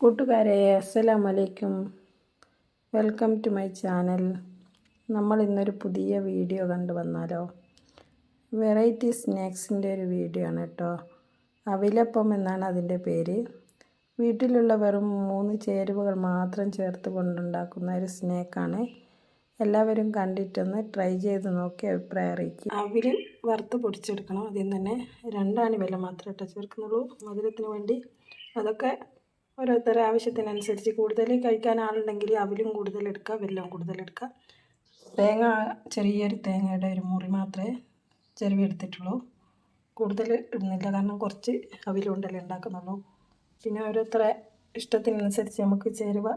കൂട്ടുകാരെ അസ്സലാം വലൈക്കും വെൽക്കം ടു മൈ ചാനൽ. നമ്മൾ ഇന്നൊരു പുതിയ വീഡിയോ കണ്ടു വന്നാലോ? വെറൈറ്റി സ്നാക്സിന്റെ ഒരു വീഡിയോ ആണ് കേട്ടോ. അവിലപ്പം എന്നാണ് അതിന്റെ പേര്. വീട്ടിലുള്ള വെറും മൂന്ന് ചേരുവകൾ മാത്രം ചേർത്ത് കൊണ്ടുണ്ടാക്കുന്ന ഒരു സ്നാക്കാണ്. എല്ലാവരും കണ്ടിട്ടൊന്ന് ട്രൈ ചെയ്ത് നോക്കി അഭിപ്രായം അറിയിക്കും അവിൽ വറുത്ത് പൊടിച്ചെടുക്കണം. ആദ്യം തന്നെ രണ്ടാണി വില മാത്രമേ ഇട്ട് ചേർക്കുന്നുള്ളൂ. മധുരത്തിന് വേണ്ടി അതൊക്കെ ഓരോരുത്തരുടെ ആവശ്യത്തിനനുസരിച്ച് കൂടുതൽ കഴിക്കാൻ ആളുണ്ടെങ്കിൽ അവലും കൂടുതൽ എടുക്കുക വെല്ലം കൂടുതൽ എടുക്കുക. തേങ്ങ ചെറിയൊരു തേങ്ങയുടെ ഒരു മുറി മാത്രമേ ചെരുവി എടുത്തിട്ടുള്ളൂ. കൂടുതൽ ഇടുന്നില്ല കാരണം കുറച്ച് അവിലുണ്ടല്ലേ ഉണ്ടാക്കുന്നുള്ളൂ. പിന്നെ ഓരോരുത്തരെ ഇഷ്ടത്തിനനുസരിച്ച് നമുക്ക് ചേരുവ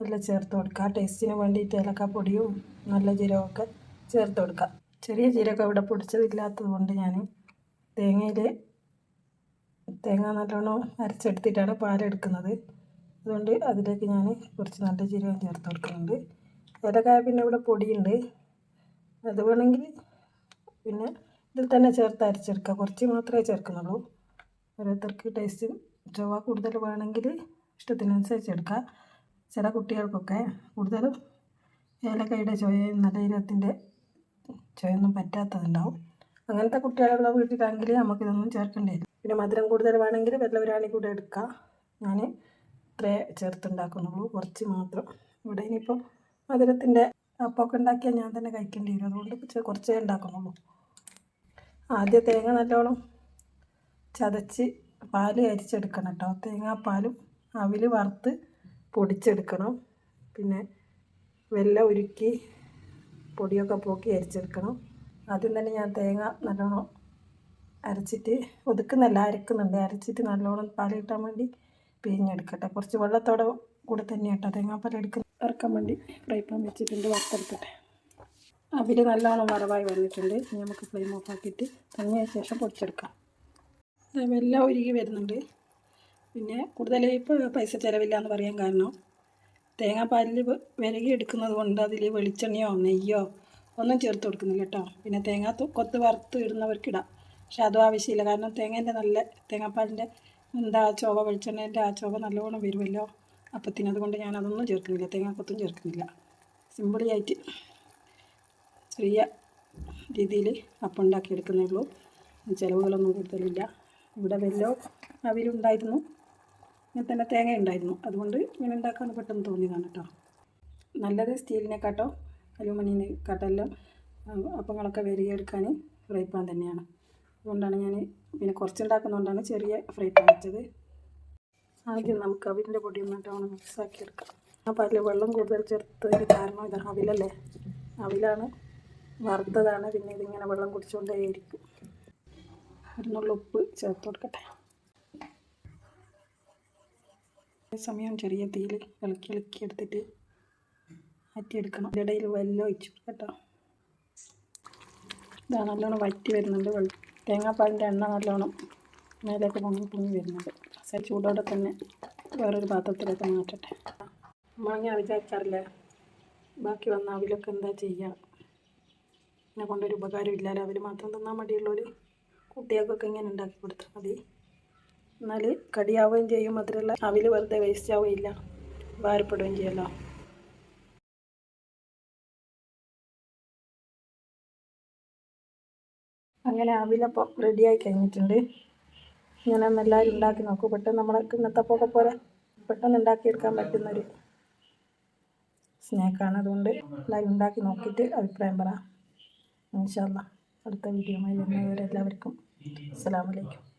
എല്ലാം ചേർത്ത് കൊടുക്കുക ടേസ്റ്റിന് വേണ്ടിയിട്ട് ഏലക്കാപ്പൊടിയും നല്ല ജീരകമൊക്കെ ചേർത്ത് കൊടുക്കുക ചെറിയ ജീരകം ഇവിടെ പൊടിച്ചതില്ലാത്തത് കൊണ്ട് ഞാൻ തേങ്ങയിൽ തേങ്ങ നല്ലോണം അരച്ചെടുത്തിട്ടാണ് പാലെടുക്കുന്നത്. അതുകൊണ്ട് അതിലേക്ക് ഞാൻ കുറച്ച് നല്ല ജീരകം ചേർത്ത് കൊടുക്കുന്നുണ്ട്. ഏലക്കായ പിന്നെ ഇവിടെ പൊടിയുണ്ട്. അത് വേണമെങ്കിൽ പിന്നെ ഇതിൽ തന്നെ ചേർത്ത് അരച്ചെടുക്കുക കുറച്ച് മാത്രമേ ചേർക്കുന്നുള്ളൂ. ഓരോരുത്തർക്ക് ടേസ്റ്റ് ചൊവ്വ കൂടുതൽ വേണമെങ്കിൽ ഇഷ്ടത്തിനനുസരിച്ച് എടുക്കുക ചില കുട്ടികൾക്കൊക്കെ കൂടുതലും ഏലക്കയുടെ ചുവയും നല്ല ജീരകത്തിന്റെ ചുവയൊന്നും പറ്റാത്തതുണ്ടാവും. അങ്ങനത്തെ കുട്ടികളുള്ള വീട്ടിലാണെങ്കിൽ നമുക്കിതൊന്നും ചേർക്കേണ്ടി വരും പിന്നെ മധുരം കൂടുതൽ വേണമെങ്കിൽ വെള്ളവരാണി കൂടെ എടുക്കുക ഞാൻ ഇത്രേ ചേർത്തുണ്ടാക്കുന്നുള്ളൂ. കുറച്ച് മാത്രം. ഇവിടെ ഇനിയിപ്പോൾ മധുരത്തിന്റെ അപ്പമൊക്കെ ഉണ്ടാക്കിയാൽ ഞാൻ തന്നെ കഴിക്കേണ്ടി വരും. അതുകൊണ്ട് കുറച്ചേ ഉണ്ടാക്കുന്നുള്ളൂ. ആദ്യ തേങ്ങ നല്ലോണം ചതച്ച് പാൽ അരിച്ചെടുക്കണം കേട്ടോ. തേങ്ങാപ്പാലും അവിൽ വറുത്ത് പൊടിച്ചെടുക്കണം. പിന്നെ വെല്ലം ഉരുക്കി പൊടിയൊക്കെ പോക്കി അരിച്ചെടുക്കണം. ആദ്യം തന്നെ ഞാൻ തേങ്ങ നല്ലോണം അരച്ചിട്ട് ഒതുക്കുന്നല്ല അരക്കുന്നുണ്ട്. അരച്ചിട്ട് നല്ലോണം പാൽ കിട്ടാൻ വേണ്ടി പിഴിഞ്ഞെടുക്കട്ടെ കുറച്ച് വെള്ളത്തോടെ കൂടെ തന്നെ കേട്ടോ തേങ്ങാപ്പാൽ എടുക്കുന്ന ഇറക്കാൻ വേണ്ടി ഫ്രൈ പാൻ വെച്ചിട്ടുണ്ട്. വറുത്തെടുക്കട്ടെ. അവിൽ നല്ലോണം വറവായി വന്നിട്ടുണ്ട്. ഇനി നമുക്ക് ഫ്ലെയിം ഓഫ് ആക്കിയിട്ട് തണിഞ്ഞ ശേഷം പൊടിച്ചെടുക്കാം. എല്ലാം ഒരുങ്ങി വരുന്നുണ്ട്. പിന്നെ കൂടുതൽ ഇപ്പോൾ പൈസ ചിലവില്ല എന്ന് പറയാൻ കാരണം തേങ്ങാപ്പാലിൽ വിരകി എടുക്കുന്നത് കൊണ്ട് അതിൽ വെളിച്ചെണ്ണയോ നെയ്യോ ഒന്നും ചേർത്ത് കൊടുക്കുന്നില്ല കേട്ടോ. പിന്നെ തേങ്ങ കൊത്ത് വറുത്ത് ഇടുന്നവർക്കിടാം. പക്ഷെ അതും ആവശ്യമില്ല. കാരണം തേങ്ങേന്റെ നല്ല തേങ്ങാപ്പാലിന്റെ എന്താ ആ ചോവ വെളിച്ചെണ്ണേന്റെ ആ ചോവ നല്ലോണം വരുമല്ലോ. അപ്പത്തിന് അതുകൊണ്ട് ഞാൻ അതൊന്നും ചേർക്കുന്നില്ല. തേങ്ങാക്കൊത്തും ചേർക്കുന്നില്ല. സിമ്പിളി ആയിട്ട് ചെറിയ രീതിയിൽ അപ്പം ഉണ്ടാക്കിയെടുക്കുന്നേ ഉള്ളൂ. ചിലവുകളൊന്നും കൂടുതലില്ല. ഇവിടെ വെല്ലോ അവിലുണ്ടായിരുന്നു. ഇങ്ങനെ തന്നെ തേങ്ങ ഉണ്ടായിരുന്നു അതുകൊണ്ട് ഇങ്ങനെ ഉണ്ടാക്കാൻ പെട്ടെന്ന് തോന്നിയതാണ് കേട്ടോ. നല്ലത് സ്റ്റീലിനെക്കാട്ടോ അലൂമിനിയനെക്കാട്ടെല്ലാം അപ്പങ്ങളൊക്കെ വരികയെടുക്കാൻ ഫ്രൈ പാൻ തന്നെയാണ്. അതുകൊണ്ടാണ് ഞാൻ പിന്നെ കുറച്ചുണ്ടാക്കുന്നതുകൊണ്ടാണ് ചെറിയ ഫ്രൈ പാൻ വെച്ചത്. ആദ്യം നമുക്ക് അവിലിന്റെ പൊടി ഒന്നിട്ടാണ് മിക്സാക്കി എടുക്കാം. അപ്പോൾ അതിൽ വെള്ളം കൂടുതൽ ചേർത്തതിന് കാരണം ഇത് അവിലല്ലേ അവിലാണ് വറുത്തതാണ് പിന്നെ ഇതിങ്ങനെ വെള്ളം കുടിച്ചുകൊണ്ടേയിരിക്കും അതിനുള്ള ഉപ്പ് ചേർത്ത് കൊടുക്കട്ടെ. സമയം ചെറിയ തീയിൽ ഇളക്കി ഇളക്കി എടുത്തിട്ട് അറ്റിയെടുക്കണം ഇടയിൽ വെല്ലം ഒഴിച്ചു കേട്ടോ. ഇതാ നല്ലോണം വറ്റി വരുന്നുണ്ട് തേങ്ങാപ്പാലിന്റെ എണ്ണ നല്ലോണം മേലേക്ക് പൊങ്ങി പൊങ്ങി വരുന്നുണ്ട്. സൈ ചൂടോടെ തന്നെ വേറൊരു പാത്രത്തിലേക്ക് മാറ്റട്ടെ. മുളങ്ങ വിചാരിക്കാറില്ല ബാക്കി വന്ന അവിലൊക്കെ എന്താ ചെയ്യുക? എന്നെ കൊണ്ടൊരു ഉപകാരം ഇല്ലല്ലോ. അവർ മാത്രം തന്നാൽ മടിയുള്ളവർ കുട്ടികൾക്കൊക്കെ ഇങ്ങനെ ഉണ്ടാക്കി കൊടുത്താൽ മതി. എന്നാൽ കടിയാവുകയും ചെയ്യും. മാത്രമല്ല അവിൽ വെറുതെ വേസ്റ്റ് ആവുകയില്ല ഭാരപ്പെടുകയും ചെയ്യല്ലോ അങ്ങനെ അവിലപ്പം റെഡിയായി കഴിഞ്ഞിട്ടുണ്ട്. ഇങ്ങനെ എല്ലാവരും ഉണ്ടാക്കി നോക്കൂ. പെട്ടെന്ന് നമ്മളെ കിണ്ണത്തപ്പൊക്കെ പോലെ പെട്ടെന്ന് ഉണ്ടാക്കിയെടുക്കാൻ പറ്റുന്നൊരു സ്നാക്കാണ് അതുകൊണ്ട് എല്ലാവരും ഉണ്ടാക്കി നോക്കിയിട്ട് അഭിപ്രായം പറ. ഇൻഷാല്ല അടുത്ത വീഡിയോ എല്ലാവർക്കും അസ്സാം വലൈക്കും